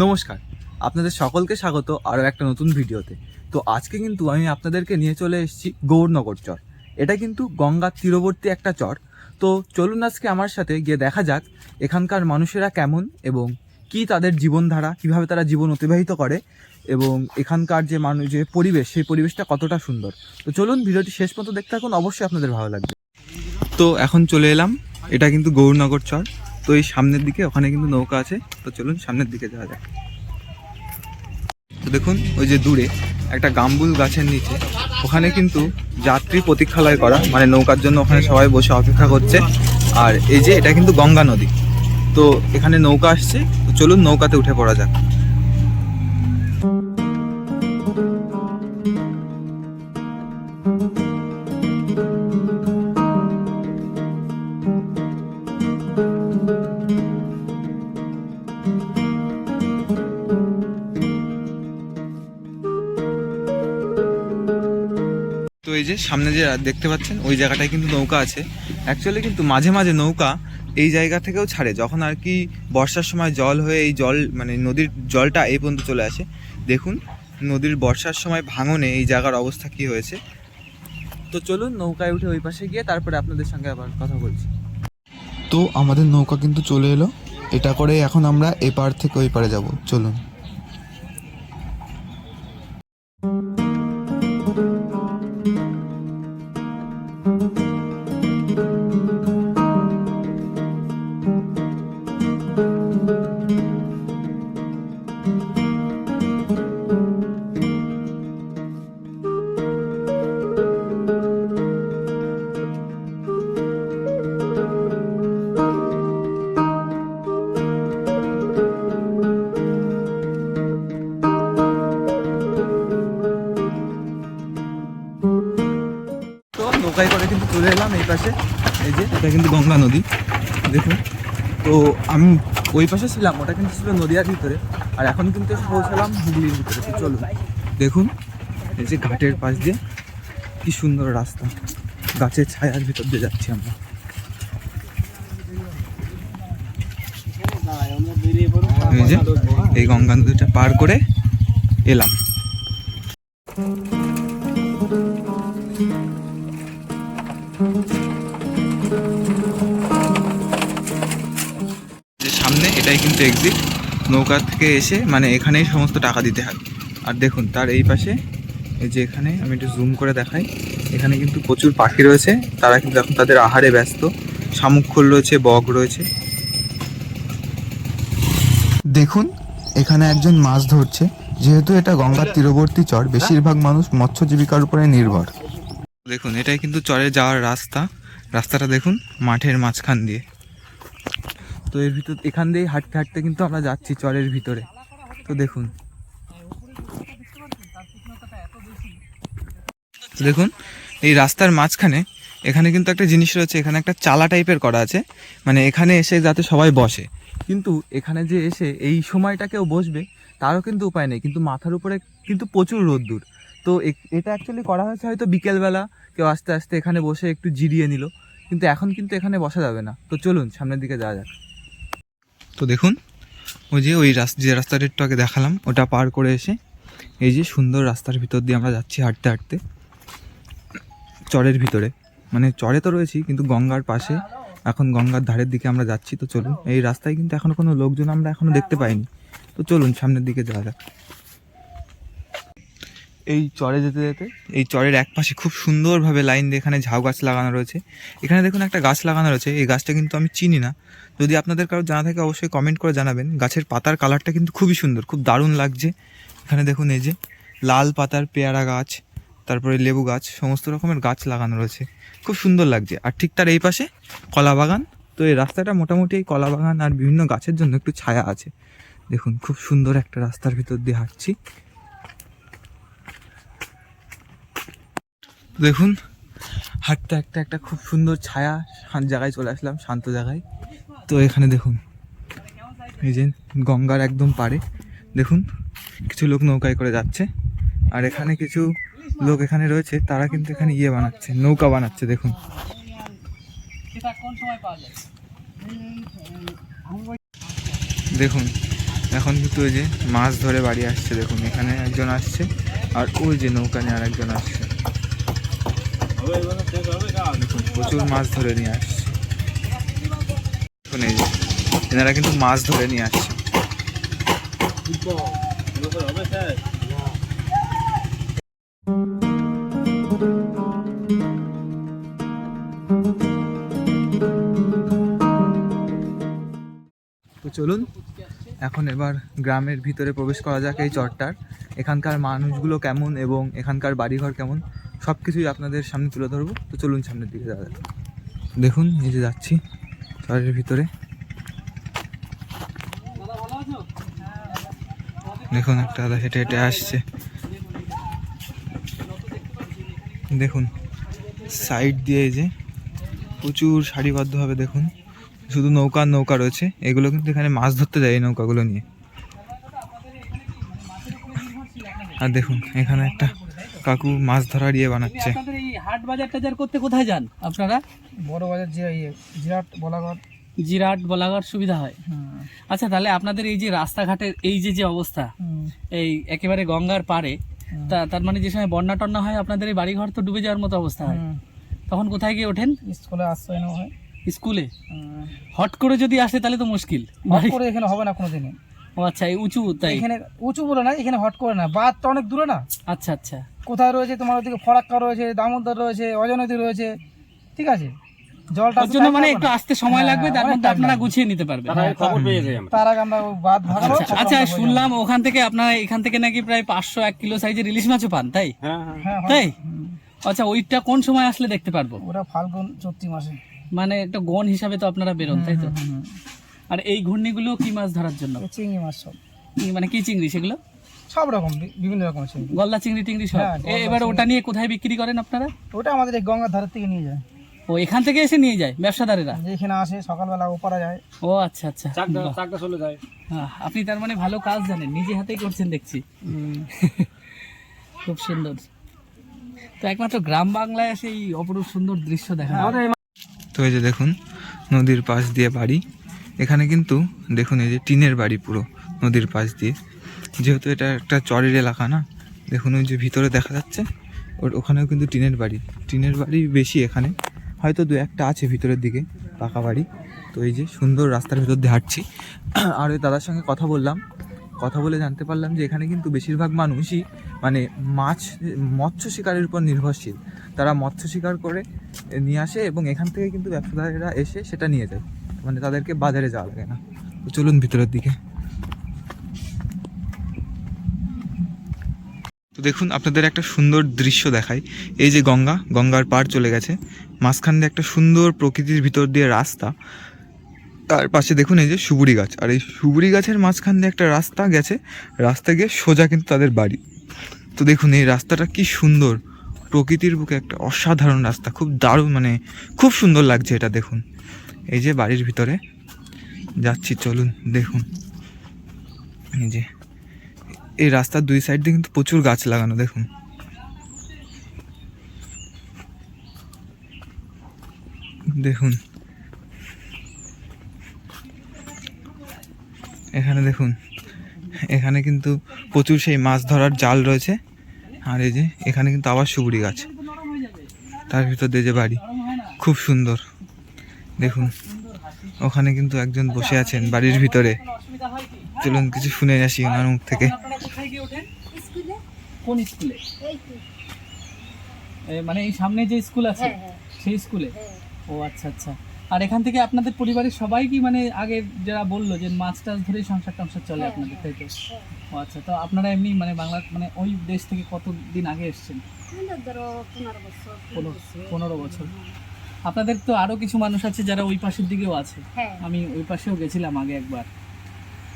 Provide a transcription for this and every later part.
নমস্কার। আপনাদের সকলকে স্বাগত আরও একটা নতুন ভিডিওতে। তো আজকে কিন্তু আমি আপনাদেরকে নিয়ে চলে এসেছি গৌরনগর চর। এটা কিন্তু গঙ্গার তীরবর্তী একটা চর। তো চলুন আজকে আমার সাথে গিয়ে দেখা যাক এখানকার মানুষেরা কেমন এবং কি তাদের জীবনধারা, কীভাবে তারা জীবন অতিবাহিত করে এবং এখানকার যে মানুষ, যে পরিবেশ, সেই পরিবেশটা কতটা সুন্দর। তো চলুন ভিডিওটি শেষ পর্যন্ত দেখতে থাকুন, অবশ্যই আপনাদের ভালো লাগবে। তো এখন চলে এলাম। এটা কিন্তু গৌরনগর চর। তো এই সামনের দিকে ওখানে কিন্তু নৌকা আছে। তো চলুন সামনের দিকে যাওয়া যাক। তো দেখুন, ওই যে দূরে একটা গাম্বুল গাছের নিচে ওখানে কিন্তু যাত্রী প্রতীক্ষালয় করা মানে নৌকার জন্য ওখানে সবাই বসে অপেক্ষা করছে। আর এই যে এটা কিন্তু গঙ্গা নদী। তো এখানে নৌকা আসছে, তো চলুন নৌকাতে উঠে পড়া যাক। যে সামনে যে দেখতে পাচ্ছেন, ওই জায়গাটায় কিন্তু নৌকা আছে। অ্যাকচুয়ালি কিন্তু মাঝে মাঝে নৌকা এই জায়গা থেকেও ছাড়ে। যখন আর কি বর্ষার সময় জল হয়ে এই জল মানে নদীর জলটা এই পর্যন্ত চলে আসে, দেখুন নদীর বর্ষার সময় ভাঙনে এই জায়গার অবস্থা কি হয়েছে। তো চলুন নৌকায় উঠে ওই পাশে গিয়ে তারপরে আপনাদের সঙ্গে আবার কথা বলছি। তো আমাদের নৌকা কিন্তু চলে এলো। এটা করে এখন আমরা এপার থেকে ওই পারে যাব। চলুন। তো করে কিন্তু চলে এলাম এই পাশে। এই যে, এটা কিন্তু গঙ্গা নদী, দেখুন। তো আমি ওই পাশে ছিলাম, ওটা কিন্তু ছিল নদিয়ার ভিতরে। আর এখন কিন্তু এসে পৌঁছালাম হুগলির ভিতরে। তো চলুন, দেখুন, এই যে ঘাটের পাশ দিয়ে কি সুন্দর রাস্তা। গাছের ছায়ার ভিতর দিয়ে যাচ্ছি আমরা। এই গঙ্গা নদীটা পার করে এলাম। যে সামনে, এটাই কিন্তু এক্সিট নৌকা থেকে এসে মানে এখানেই সমস্ত টাকা দিতে হয়। আর দেখুন, তার এই পাশে, এই যে এখানে, আমি একটু জুম করে দেখাই। এখানে কিন্তু প্রচুর পাখি রয়েছে। তারা কিন্তু এখন তাদের আহারে ব্যস্ত। শামুক খোল রয়েছে, বক রয়েছে। দেখুন, এখানে একজন মাছ ধরছে। যেহেতু এটা গঙ্গার তীরবর্তী চর, বেশিরভাগ মানুষ মৎস্য জীবিকার উপরে নির্ভর। দেখুন, এটাই কিন্তু চরে যাওয়ার রাস্তা। রাস্তাটা দেখুন, মাঠের মাঝখান দিয়ে। তো এর ভিতর, এখান দিয়েই হাঁটতে হাঁটতে কিন্তু আমরা যাচ্ছি চরের ভিতরে। তো দেখুন। দেখুন, এই রাস্তার মাঝখানে এখানে কিন্তু একটা জিনিস রয়েছে, এখানে একটা চালা টাইপের করা আছে। মানে এখানে এসে যাতে সবাই বসে। কিন্তু এখানে যে এসে এই সময়টা কেউ বসবে, তারও কিন্তু উপায় নেই। কিন্তু মাথার উপরে কিন্তু প্রচুর রোদ্দুর। তো এটা অ্যাকচুয়ালি করা হয়েছে হয়তো বিকেলবেলা। কেউ আস্তে আস্তে এখানে বসে একটু জিরিয়ে নিল। কিন্তু এখন কিন্তু এখানে বসা যাবে না। তো চলুন, সামনের দিকে যাওয়া যাক। তো দেখুন, ওই যে ওই রাস্তা যে রাস্তাটা একটু আগে দেখালাম, ওটা পার করে এসে এই যে সুন্দর রাস্তার ভিতর দিয়ে আমরা যাচ্ছি হাঁটতে হাঁটতে। চরের ভিতরে। মানে চরে তো রয়েছি, কিন্তু গঙ্গার পাশে, এখন গঙ্গার ধারের দিকে আমরা যাচ্ছি। তো চলুন, এই রাস্তায় কিন্তু এখনও কোনো লোকজন আমরা এখনও দেখতে পাইনি। তো চলুন, সামনের দিকে যাওয়া যাক। এই চরে যেতে যেতে এই চরের এক পাশে খুব সুন্দরভাবে লাইন দিয়ে এখানে ঝাউ গাছ লাগানো রয়েছে। এখানে দেখুন একটা গাছ লাগানো রয়েছে। এই গাছটা কিন্তু আমি চিনি না। যদি আপনাদের কারও জানা থাকে অবশ্যই কমেন্ট করে জানাবেন। গাছের পাতার কালারটা কিন্তু খুবই সুন্দর, খুব দারুণ লাগছে। এখানে দেখুন এই যে লাল পাতার পেয়ারা গাছ, তারপরে লেবু গাছ, সমস্ত রকমের গাছ লাগানো রয়েছে। খুব সুন্দর লাগছে। আর ঠিক তার এই পাশে কলা বাগান। তো এই রাস্তাটা মোটামুটি এই কলা বাগান আর বিভিন্ন গাছের জন্য একটু ছায়া আছে। দেখুন, খুব সুন্দর একটা রাস্তার ভিতর দিয়ে হাঁটছি। দেখুন, হাঁটতে হাঁটতে একটা খুব সুন্দর ছায়া শান্ত জায়গায় চলে আসলাম, শান্ত জায়গায়। তো এখানে দেখুন, এই যে গঙ্গার একদম পারে দেখুন, কিছু লোক নৌকায় করে যাচ্ছে। আর এখানে কিছু লোক এখানে রয়েছে, তারা কিন্তু এখানে ইয়ে বানাচ্ছে, নৌকা বানাচ্ছে, দেখুন। দেখুন, এখন কিন্তু ওই যে মাছ ধরে বাড়ি আসছে, দেখুন, এখানে একজন আসছে, আর ওই যে নৌকা নিয়ে আর একজন আসছে। প্রচুর মাছ ধরে নিয়ে আসছে। এনারা কিন্তু মাছ ধরে নিয়ে আসছে। তো চলুন, এখন এবার গ্রামের ভিতরে প্রবেশ করা যাক এই চরটার। এখানকার মানুষগুলো কেমন এবং এখানকার বাড়িঘর কেমন? সব কিছুই আপনাদের সামনে তুলে ধরবো। তো চলুন সামনের দিকে যাওয়া দেখুন, এই যে যাচ্ছি চরের ভিতরে। দেখুন, একটা দাদা হেঁটে হেঁটে আসছে। দেখুন, সাইড দিয়ে যে প্রচুর সারিবদ্ধভাবে দেখুন। শুধু নৌকা নৌকা রয়েছে। এগুলো কিন্তু এখানে মাছ ধরতে যায় এই নৌকাগুলো নিয়ে। আর দেখুন, এখানে একটা কাকু মাছ ধরার ইয়ে বানাচ্ছে। আপনাদের এই হাট বাজার টাজার করতে কোথায় যান? আপনারা? বড় বাজার যে ইয়ে জিরাট বলাগড় জিরাট বলাগড় সুবিধা হয়। আচ্ছা তাহলে আপনাদের এই যে রাস্তাঘাটের এই যে যে অবস্থা এই একেবারে গঙ্গার পারে তা তার মানে যে সময় বন্যা টন্যা হয় আপনাদের এই বাড়িঘর তো ডুবে যাওয়ার মতো অবস্থা হয়। তখন কোথায় গিয়ে ওঠেন? স্কুলে আশ্রয় নেওয়া হয়। স্কুলে? হট করে যদি আসে তাহলে তো মুশকিল। হট করে এখানে হবে না কোনোদিনই। ও আচ্ছা এই উঁচু তাই? এখানে উঁচু বলে না এখানে হট করে না। বাদ তো অনেক দূরে না। আচ্ছা আচ্ছা। কোথায় রয়েছে তোমার ওদিকে ফরাক্কা রয়েছে দামোদর রয়েছে অজনদী রয়েছে ঠিক আছে? জলটা জন্য মানে একটু আসতে সময় হ্যাঁ, লাগবে তার মধ্যে আপনারা গুছিয়ে নিতে পারবেন। তার আগে আমরা। বাদ ভাঙবো আচ্ছা আচ্ছা শুনলাম ওখান থেকে আপনারা এখান থেকে নাকি প্রায় পাঁচশো এক কিলো সাইজের ইলিশ মাছও পান তাই? হ্যাঁ তাই? আচ্ছা ওইটা কোন সময় আসলে দেখতে পারব? ওটা ফাল্গুন চৈত্রি মাসে। মানে একটা গন হিসাবে তো আপনারা বেরোন তাই তো? আর এই ঘূর্ণিগুলো কি মাছ ধরার জন্য? চিংড়ি মাছ সব। মানে কি চিংড়ি সেগুলো? সব রকম বিভিন্ন রকম চিংড়ি গলদা চিংড়ি টিংড়ি সব? হ্যাঁ, গলদা এবার ওটা নিয়ে কোথায় বিক্রি করেন আপনারা? ওটা আমাদের এই গঙ্গার ধারের থেকে নিয়ে যায়। ও এখান থেকে এসে নিয়ে যায় ব্যবসাদারেরা? যে এখানে আসে সকালবেলা ওপারা যায়। ও আচ্ছা আচ্ছা। বাহ। চলে যায়। হ্যাঁ, আপনি তার মানে ভালো কাজ জানেন নিজে হাতেই করছেন দেখছি। খুব সুন্দর। তো একমাত্র গ্রাম বাংলায় এসে এই অপরূপ সুন্দর দৃশ্য দেখা যায়। তো এই যে দেখুন নদীর পাশ দিয়ে বাড়ি। এখানে কিন্তু দেখুন এই যে টিনের বাড়ি পুরো নদীর পাশ দিয়ে। যেহেতু এটা একটা চরের এলাকা না, দেখুন ওই যে ভিতরে দেখা যাচ্ছে, ওর ওখানেও কিন্তু টিনের বাড়ি। টিনের বাড়ি বেশি এখানে, হয়তো দু একটা আছে ভিতরের দিকে, পাকা বাড়ি। তো এই যে সুন্দর রাস্তার ভিতর দিয়ে হাঁটছি। আর ওই দাদার সঙ্গে কথা বললাম। কথা বলে জানতে পারলাম যে এখানে কিন্তু বেশিরভাগ মানুষই মানে মাছ, মৎস্য শিকারের উপর নির্ভরশীল। তারা মৎস্য শিকার করে নিয়ে আসে এবং এখান থেকে কিন্তু ব্যবসাদারেরা এসে সেটা নিয়ে যায়। মানে তাদেরকে বাজারে যাওয়া লাগে না। চলুন ভিতরের দিকে। দেখুন, আপনাদের একটা সুন্দর দৃশ্য দেখায় এই যে গঙ্গা, গঙ্গার পার চলে গেছে। মাঝখান দিয়ে একটা সুন্দর প্রকৃতির ভিতর দিয়ে রাস্তা। তার পাশে দেখুন এই যে সুবুরি গাছ। আর এই সুবুরি গাছের মাঝখান দিয়ে একটা রাস্তা গেছে। রাস্তা গিয়ে সোজা কিন্তু তাদের বাড়ি। তো দেখুন, এই রাস্তাটা কি সুন্দর। প্রকৃতির বুকে একটা অসাধারণ রাস্তা। খুব দারুণ মানে খুব সুন্দর লাগছে এটা দেখুন। এই যে বাড়ির ভিতরে যাচ্ছি, চলুন দেখুন। এই যে এই রাস্তার দুই সাইড দিয়ে কিন্তু প্রচুর গাছ লাগানো, দেখুন। দেখুন। এখানে দেখুন, এখানে কিন্তু প্রচুর সেই মাছ ধরার জাল রয়েছে। আর এই যে, এখানে কিন্তু আবার সুগুড়ি গাছ। তার ভিতর দিয়ে যে বাড়ি, খুব সুন্দর। দেখুন, ওখানে কিন্তু একজন বসে আছেন বাড়ির ভিতরে। চলুন, কিছু শুনে আসি ওনার মুখ থেকে আপনারা কোথায় গিয়ে ওঠেন স্কুলে কোন স্কুলে? মানে এই সামনে যে স্কুল আছে হ্যাঁ হ্যাঁ। সেই স্কুলে? হ্যাঁ। ও আচ্ছা আচ্ছা। আর এখান থেকে আপনাদের পরিবারের সবাই কি মানে আগে যারা বলল যে মাছ টাছ ধরেই সংসার টংসার চলে আপনাদের তাই তো? ও আচ্ছা তো আপনারা এমনি মানে বাংলা মানে ওই দেশ থেকে কতদিন আগে এসেছেন? পনেরো বছর আপনাদের তো আরও কিছু মানুষ আছে যারা ওই পাশের দিকেও আছে। আমি ওই পাশেও গেছিলাম আগে একবার।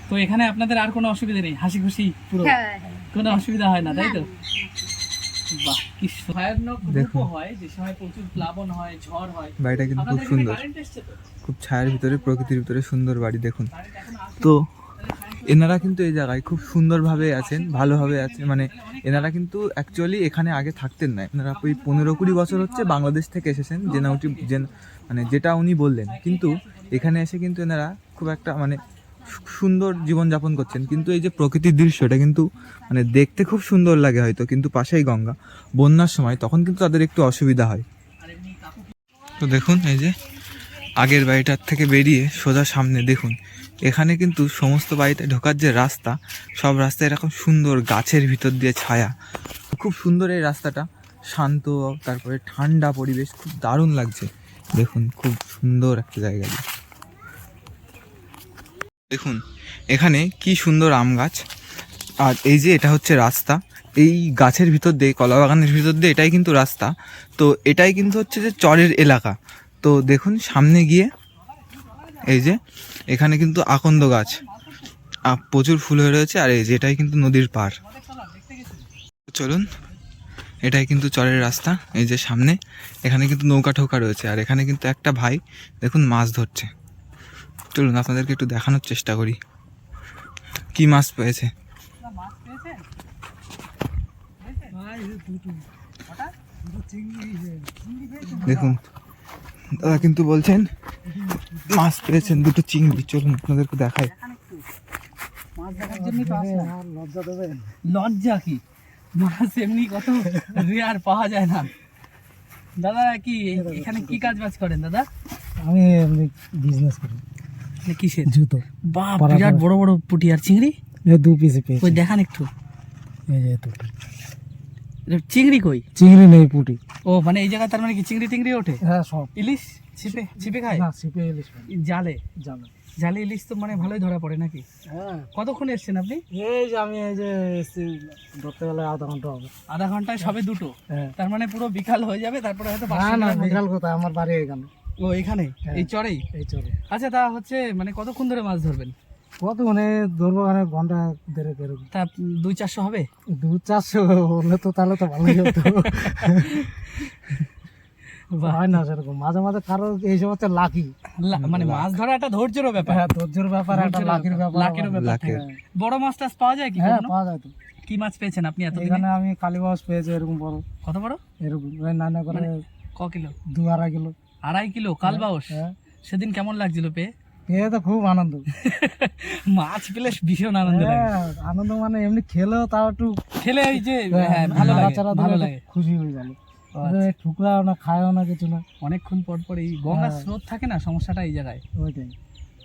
তো এখানে আপনাদের আর কোনো অসুবিধা নেই? হাসি খুশি পুরো? হ্যাঁ হ্যাঁ। কোনো অসুবিধা হয় না তাই তো? বাহ কি ভয়ানক রূপও দেখুন। হয় যে সময় প্রচুর প্লাবন হয় ঝড় হয়। বাড়িটা কিন্তু খুব সুন্দর। খুব ছায়ার ভিতরে প্রকৃতির ভিতরে সুন্দর বাড়ি দেখুন। তো এনারা কিন্তু এই জায়গায় খুব সুন্দরভাবে আছেন ভালোভাবে আছেন মানে এনারা কিন্তু অ্যাকচুয়ালি এখানে আগে থাকতেন না। এনারা ওই পনেরো কুড়ি বছর হচ্ছে বাংলাদেশ থেকে এসেছেন যে না উনি মানে যেটা উনি বললেন। কিন্তু এখানে এসে কিন্তু এনারা খুব একটা মানে সুন্দর জীবনযাপন করছেন। কিন্তু এই যে প্রকৃতির দৃশ্য এটা কিন্তু মানে দেখতে খুব সুন্দর লাগে হয়তো, কিন্তু পাশেই গঙ্গা। বন্যার সময় তখন কিন্তু তাদের একটু অসুবিধা হয়। তো দেখুন, এই যে আগের বাড়িটার থেকে বেরিয়ে সোজা সামনে দেখুন, এখানে কিন্তু সমস্ত বাড়িতে ঢোকার যে রাস্তা, সব রাস্তা এরকম সুন্দর গাছের ভিতর দিয়ে ছায়া। খুব সুন্দর এই রাস্তাটা। শান্ত, তারপরে ঠান্ডা পরিবেশ, খুব দারুণ লাগছে। দেখুন, খুব সুন্দর একটা জায়গা। দেখুন, এখানে কি সুন্দর আম গাছ। আর এই যে এটা হচ্ছে রাস্তা, এই গাছের ভিতর দিয়ে, কলা বাগানের ভিতর দিয়ে এটাই কিন্তু রাস্তা। তো এটাই কিন্তু হচ্ছে যে চরের এলাকা। তো দেখুন, সামনে গিয়ে এই যে এখানে কিন্তু আকন্দ গাছ। প্রচুর ফুল হয়ে রয়েছে, আর এই যে এটাই কিন্তু নদীর পার চলুন, এটাই কিন্তু চরের রাস্তা, এই যে সামনে। এখানে কিন্তু নৌকা ঠৌকা রয়েছে, আর এখানে কিন্তু একটা ভাই, দেখুন, মাছ ধরছে। চলুন আপনাদেরকে একটু দেখানোর চেষ্টা করি। কি মাছ পেয়েছে? মাছ দেখুন দাদা কিন্তু বলছেন মাছ পেয়েছেন দুটো চিংড়ি। চলুন আপনাদেরকে দেখাই। লজ্জা কি? মাছ এমনি কত রেয়ার পাওয়া যায় না। দাদা কি এখানে কি কাজ বাজ করেন দাদা? আমি এমনি বিজনেস করি। কিসের? জুতো। বাপ বিরাট বড় বড় পুটি আর চিংড়ি? দু পিসে পেয়েছি। ওই দেখান একটু। এই যে দুটো চিংড়ি কই? চিংড়ি নেই পুটি। ও মানে এই জায়গায় তার মানে কি চিংড়ি টিংড়ি ওঠে? হ্যাঁ সব। ইলিশ ছিপে ছিপে খায়? না ছিপে ইলিশ। জালে? জানো জালে ইলিশ তো মানে ভালোই ধরা পড়ে নাকি? হ্যাঁ। কতক্ষণ এসছেন আপনি? এই যে আমি এই যে এসছি ধরতে গেলে আধা ঘণ্টা হবে। আধা ঘন্টায় সবে দুটো? হ্যাঁ। তার মানে পুরো বিকাল হয়ে যাবে তারপরে হয়তো না না বিকাল কোথায়? আমার বাড়ি এখানে। ও এখানে? হ্যাঁ। এই চরেই এই চলে আচ্ছা তা হচ্ছে মানে কতক্ষণ ধরে মাছ ধরবেন? কত মানে ধরবো মানে ঘণ্টা দেড়ে দেড়ে তা দুই চারশো হবে? দু চারশো হলে তো তাহলে তো ভালোই হতো। হয় না সেরকম। মাঝে মাঝে কারও এইসব হচ্ছে লাকি। মানে মাছ ধরা একটা ধৈর্যের ব্যাপার। হ্যাঁ ধৈর্যের ব্যাপার একটা লাকির ব্যাপার। লাকেরও ব্যাপার বড় মাছ টাছ পাওয়া যায় কি হ্যাঁ পাওয়া যায় তো। কি মাছ পেয়েছেন আপনি এতদিনে? এখানে আমি কালীবাস পেয়েছি এরকম বড়। কত বড়? এরকম নানা করে ক কিলো? দু আড়াই কিলো। আড়াই কিলো কালবাউস হ্যাঁ সেদিন কেমন লাগছিল পেয়ে? পেয়ে তো খুব আনন্দ। মাছ পেলে ভীষণ আনন্দ লাগে। হ্যাঁ আনন্দ মানে এমনি খেলেও তাও একটু খেলে ওই যে হ্যাঁ ভালো লাগে ভালো লাগে। খুশি হয়ে গেল। আচ্ছা। ঠুকরাও না খায়ও না কিছু না। অনেকক্ষণ পর পর এই গঙ্গার হ্যাঁ। স্রোত থাকে না সমস্যাটা এই জায়গায়। ওইটাই।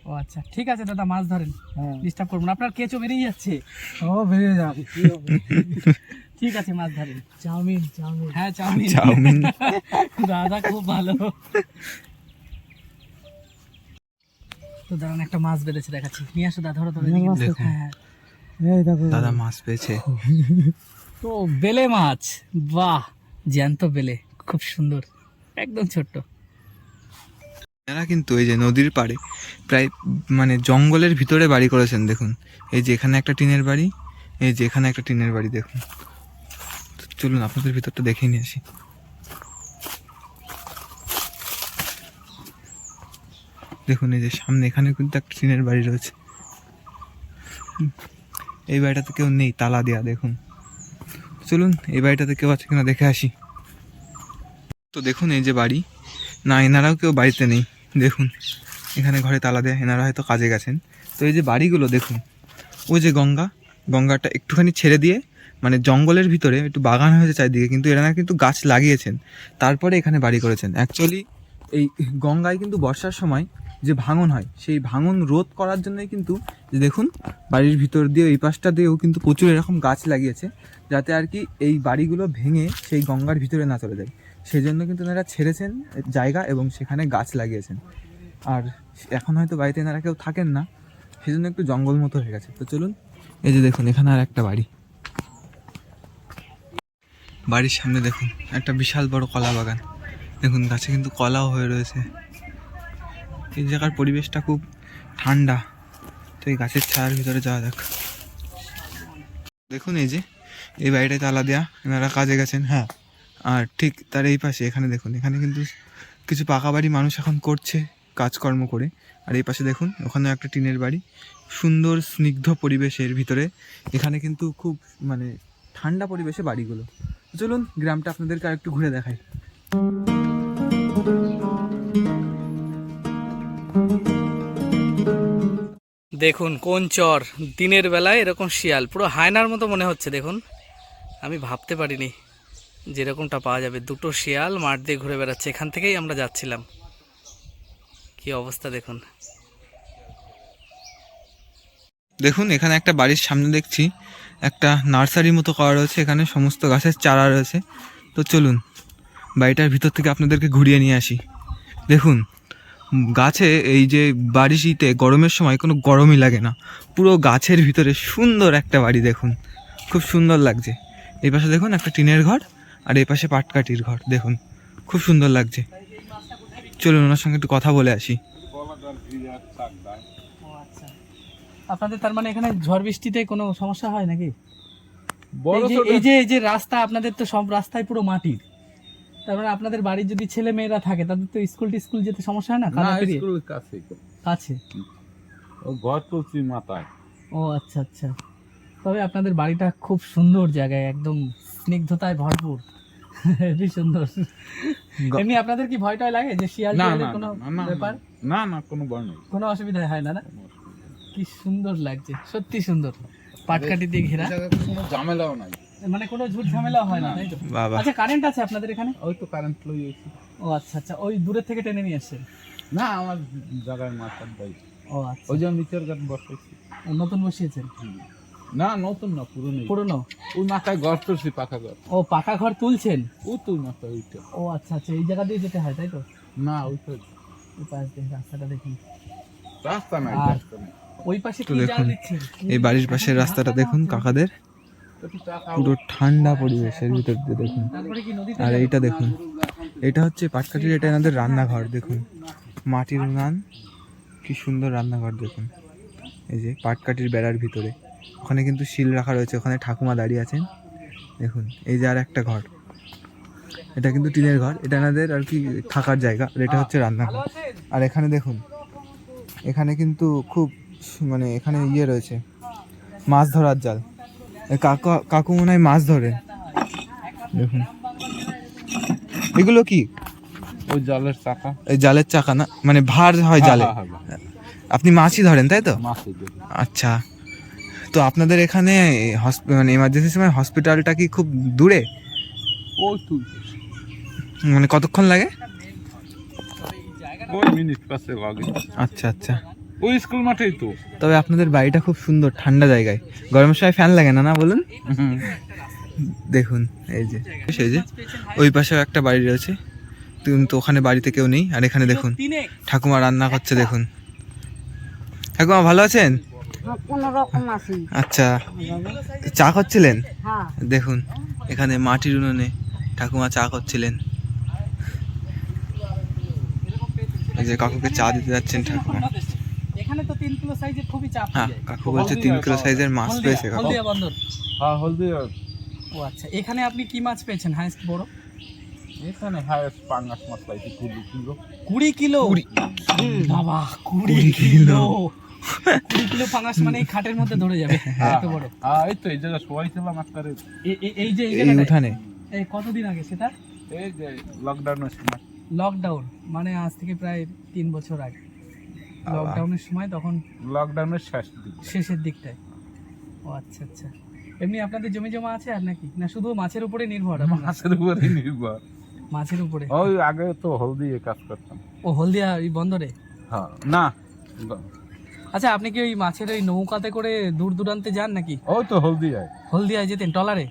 ও আচ্ছা ঠিক আছে দাদা মাছ ধরেন। হ্যাঁ। ডিস্টার্ব করব না। আপনার কেঁচো বেরিয়ে যাচ্ছে। ও বেরিয়ে যাবে। ঠিক আছে মাছ ধরেন। Chow mein chow mein. হ্যাঁ চাউমিন। Chow mein. দাদা খুব ভালো। তো দাঁড়ান একটা মাছ বেঁধেছে দেখাচ্ছি। নিয়ে আসো দাদা ধরো ধরো হ্যাঁ। এই দেখো দাদা মাছ পেয়েছে। তো বেলে মাছ। বাহ জ্যান্ত বেলে। খুব সুন্দর। একদম ছোট্ট। এরা কিন্তু এই যে নদীর পাড়ে প্রায় মানে জঙ্গলের ভিতরে বাড়ি করেছেন দেখুন। এই যে এখানে একটা টিনের বাড়ি এই যে এখানে একটা টিনের বাড়ি দেখুন। চলুন, আপনাদের ভিতরটা দেখে নিয়ে আসি। দেখুন, এই যে সামনে এখানে কিন্তু একটা টিনের বাড়ি রয়েছে। এই বাড়িটাতে কেউ নেই, তালা দেয়া, দেখুন। চলুন, এই বাড়িটাতে কেউ আছে কিনা দেখে আসি। তো দেখুন, এই যে বাড়ি। না, এনারাও কেউ বাড়িতে নেই, দেখুন। এখানে ঘরে তালা দেয়, এনারা হয়তো কাজে গেছেন। তো এই যে বাড়িগুলো, দেখুন। ওই যে গঙ্গা, গঙ্গাটা একটুখানি ছেড়ে দিয়ে মানে জঙ্গলের ভিতরে একটু বাগান হয়েছে চারিদিকে, কিন্তু এরা কিন্তু গাছ লাগিয়েছেন। তারপরে এখানে বাড়ি করেছেন। অ্যাকচুয়ালি এই গঙ্গায় কিন্তু বর্ষার সময় যে ভাঙন হয়, সেই ভাঙন রোধ করার জন্যই কিন্তু যে দেখুন, বাড়ির ভিতর দিয়ে এই পাশটা দিয়েও কিন্তু প্রচুর এরকম গাছ লাগিয়েছে, যাতে আর কি এই বাড়িগুলো ভেঙে সেই গঙ্গার ভিতরে না চলে যায়। সেই জন্য কিন্তু এনারা ছেড়েছেন জায়গা এবং সেখানে গাছ লাগিয়েছেন। আর এখন হয়তো বাড়িতে এনারা কেউ থাকেন না, সেজন্য একটু জঙ্গল মতো হয়ে গেছে। তো চলুন, এই যে দেখুন, এখানে আর একটা বাড়ি। বাড়ির সামনে দেখুন, একটা বিশাল বড় কলা বাগান। দেখুন, গাছে কিন্তু কলাও হয়ে রয়েছে। এই জায়গার পরিবেশটা খুব ঠান্ডা। তো এই গাছের ছায়ার ভিতরে যাওয়া যাক। দেখুন এই যে, এই বাড়িটায় তালা দেওয়া এনারা কাজে গেছেন হ্যাঁ। আর ঠিক তার এই পাশে, এখানে দেখুন, এখানে কিন্তু কিছু পাকা বাড়ি মানুষ এখন করছে, কাজকর্ম করে। আর এই পাশে দেখুন ওখানে একটা টিনের বাড়ি। সুন্দর, স্নিগ্ধ পরিবেশের ভিতরে। এখানে কিন্তু খুব মানে ঠান্ডা পরিবেশে বাড়িগুলো। চলুন গ্রামটা আপনাদেরকে আর একটু ঘুরে দেখাই। দেখুন কোন চর, দিনের বেলায় এরকম শিয়াল, পুরো হায়নার মতো মনে হচ্ছে, দেখুন। আমি ভাবতে পারিনি যেরকমটা পাওয়া যাবে। দুটো শিয়াল মাঠ দিয়ে ঘুরে বেড়াচ্ছে, এখান থেকেই আমরা যাচ্ছিলাম। কি অবস্থা, দেখুন। দেখুন, এখানে একটা বাড়ির সামনে দেখছি, একটা নার্সারি মতো করা রয়েছে, এখানে সমস্ত গাছের চারা রয়েছে। তো চলুন, বাড়িটার ভিতর থেকে আপনাদেরকে ঘুরিয়ে নিয়ে আসি। দেখুন, গাছে এই যে বাড়িটিতে গরমের সময় কোনো গরমই লাগে না। পুরো গাছের ভিতরে সুন্দর একটা বাড়ি দেখুন, খুব সুন্দর লাগছে। এই পাশে দেখুন, একটা টিনের ঘর, আর এই পাশে পাটকাঠির ঘর, দেখুন, খুব সুন্দর লাগছে। চলুন, ওনার সঙ্গে একটু কথা বলে আসি। আপনাদের তার মানে এখানে ঝড় বৃষ্টিতে কোনো সমস্যা হয় নাকি? এই যে- এই যে রাস্তা আপনাদের তো সব রাস্তায় পুরো মাটির তার মানে আপনাদের বাড়ির যদি ছেলে মেয়েরা থাকে তাদের তো স্কুল টিস্কুল যেতে সমস্যা হয় না? না কাদা কাছে। কাছে? ও ঘর তুলছি মাথায়। ও আচ্ছা আচ্ছা। তবে আপনাদের বাড়িটা খুব সুন্দর জায়গায় একদম স্নিগ্ধতায় ভরপুর। হেবি সুন্দর। এমনি আপনাদের কি ভয় টয় লাগে যে শিয়াল কোনো ব্যাপার? না না কোনো ভয় নেই। কোনো অসুবিধা হয় না না? কি সুন্দর লাগছে সত্যি সুন্দর। পাটকাঠি দিয়ে ঘেরা। কোনো ঝামেলাও নাই। মানে কোনো ঝুট ঝামেলা হয় না তাই তো? বাবা। আচ্ছা কারেন্ট আছে আপনাদের এখানে? ওই তো কারেন্ট লই এসেছি ও আচ্ছা আচ্ছা ওই দূরের থেকে টেনে নিয়ে আসছেন? না আমার জায়গায় মাথার বাড়ি ও আচ্ছা। ওই যে নিচের গাছ বসাইছি। ও, নতুন বসিয়েছেন? না নতুন না পুরনো পুরনো? ওই মাথায় ঘর তুলছি পাকা ঘর। ও পাকা ঘর তুলছেন? ও তুই মাথায় ওইটা। ও আচ্ছা আচ্ছা এই জায়গা দিয়ে যেতে হয় তাই তো? না ওই পাশ দিয়ে রাস্তাটা দেখুন। রাস্তা নাই রাস্তা নাই। ওই পাশে তো দেখুন, এই বাড়ির পাশের রাস্তাটা দেখুন কাকাদের। পুরো ঠান্ডা পরিবেশের ভিতর দিয়ে দেখুন। আর এইটা দেখুন। এটা হচ্ছে পাটকাঠির এটা এনাদের রান্নাঘর দেখুন। মাটির উনান। কি সুন্দর রান্নাঘর দেখুন। এই যে পাটকাঠির বেড়ার ভিতরে। ওখানে কিন্তু শিল রাখা রয়েছে ওখানে ঠাকুমা দাঁড়িয়ে আছেন। দেখুন এই যে আর একটা ঘর। এটা কিন্তু টিনের ঘর। এটা এনাদের আর কি থাকার জায়গা আর এটা হচ্ছে রান্নাঘর। আর এখানে দেখুন এখানে কিন্তু খুব মানে এখানে ইয়ে রয়েছে মাছ ধরার জাল। কাকা কাকু মনে হয় মাছ ধরে। দেখুন। এগুলো কি? ওই জলের চাকা। এই জালের চাকা না? মানে ভার হয় জালে? হ্যাঁ, হ্যাঁ, হ্যাঁ, আপনি মাছই ধরেন তাই তো? আচ্ছা। তো আপনাদের এখানে মানে এমার্জেন্সি সময় হসপিটালটা কি খুব দূরে? মানে কতক্ষণ লাগে। আচ্ছা আচ্ছা। ওই স্কুল মাঠেই তো। তবে আপনাদের বাড়িটা খুব সুন্দর ঠান্ডা জায়গায়। গরমের সময় ফ্যান লাগে না না বলুন? দেখুন এই যে সেই যে ওই পাশেও একটা বাড়ি রয়েছে। কিন্তু ওখানে বাড়িতে কেউ নেই আর এখানে দেখুন ঠাকুমা রান্না করছে দেখুন। ঠাকুমা ভালো আছেন? আচ্ছা চা করছিলেন হ্যাঁ। দেখুন এখানে মাটির উনুনে ঠাকুমা চা করছিলেন এই যে কাকুকে চা দিতে যাচ্ছেন ঠাকুমা। এখানে তো তিন কিলো সাইজের খুবই চাপ হ্যাঁ কাকু বলছে তিন কিলো সাইজের মাছ পেয়েছে কাকু। হলদিয়া বন্দর। হ্যাঁ হলদি ও আচ্ছা এখানে আপনি কি মাছ পেয়েছেন হাইস্ট বড়? এখানে হায়েস্ট পাঙ্গাস মাছ পাইছি কুড়ি কিলো। কুড়ি কিলো? কুড়ি। বাবা কুড়ি কুড়ি কিলো। কিলো। কুড়ি কিলো ফাঙাস মানে এই খাটের মধ্যে ধরে যাবে এত বড়। হ্যাঁ এই তো এই জায়গায় সবাই ছিলাম এ- এই যে এই এই উঠানে। এই কতদিন আগে সেটা? এই যে লকডাউনের সময়। লকডাউন মানে আজ থেকে প্রায় তিন বছর আগে। লকডাউনের সময় তখন লকডাউনের শেষ দিক। শেষের দিকটায়। ও আচ্ছা আচ্ছা। এমনি আপনাদের জমি জমা আছে আর নাকি? না শুধু মাছের উপরে নির্ভর? মাছের উপরে নির্ভর। মাছের উপরে? ওই আগে তো হলদি কাজ করতাম। ও হলদিয়া ওই বন্দরে? হ্যাঁ না। আচ্ছা আপনি কি ওই মাছের ওই নৌকাতে করে দূর দূরান্তে যান নাকি? ওই তো হলদিয়ায় হলদিয়ায় যেতেন টলারে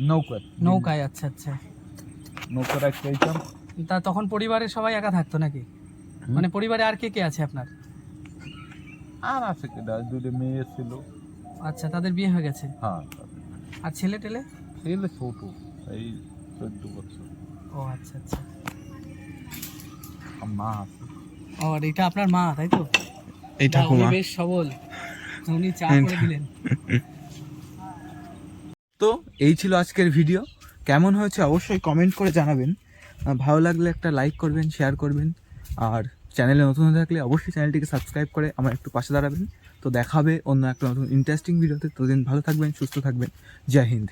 নৌকা নৌকায়। আচ্ছা আচ্ছা। নৌকা রাখতে তা তখন পরিবারের সবাই একা থাকতো নাকি? মানে পরিবারে আর কে কে আছে আপনার? আর আছে কেটা দুটো মেয়ে ছিল। আচ্ছা তাদের বিয়ে হয়ে গেছে? হ্যাঁ। আর ছেলে টেলে? ছেলে ছোট এই চোদ্দ বছর। ও আচ্ছা আচ্ছা। মা আছে। ও আর এটা আপনার মা তাই তো? এই ঠাকুমা। বেশ সবল। উনি চা করে দিলেন। তো এই ছিল আজকের ভিডিও। কেমন হয়েছে অবশ্যই কমেন্ট করে জানাবেন। ভালো লাগলে একটা লাইক করবেন শেয়ার করবেন। আর চ্যানেলে নতুন হয়ে থাকলে অবশ্যই চ্যানেলটিকে সাবস্ক্রাইব করে আমার একটু পাশে দাঁড়াবেন। তো দেখাবে অন্য একটা নতুন ইন্টারেস্টিং ভিডিওতে ততদিন ভালো থাকবেন, সুস্থ থাকবেন। জয় হিন্দ।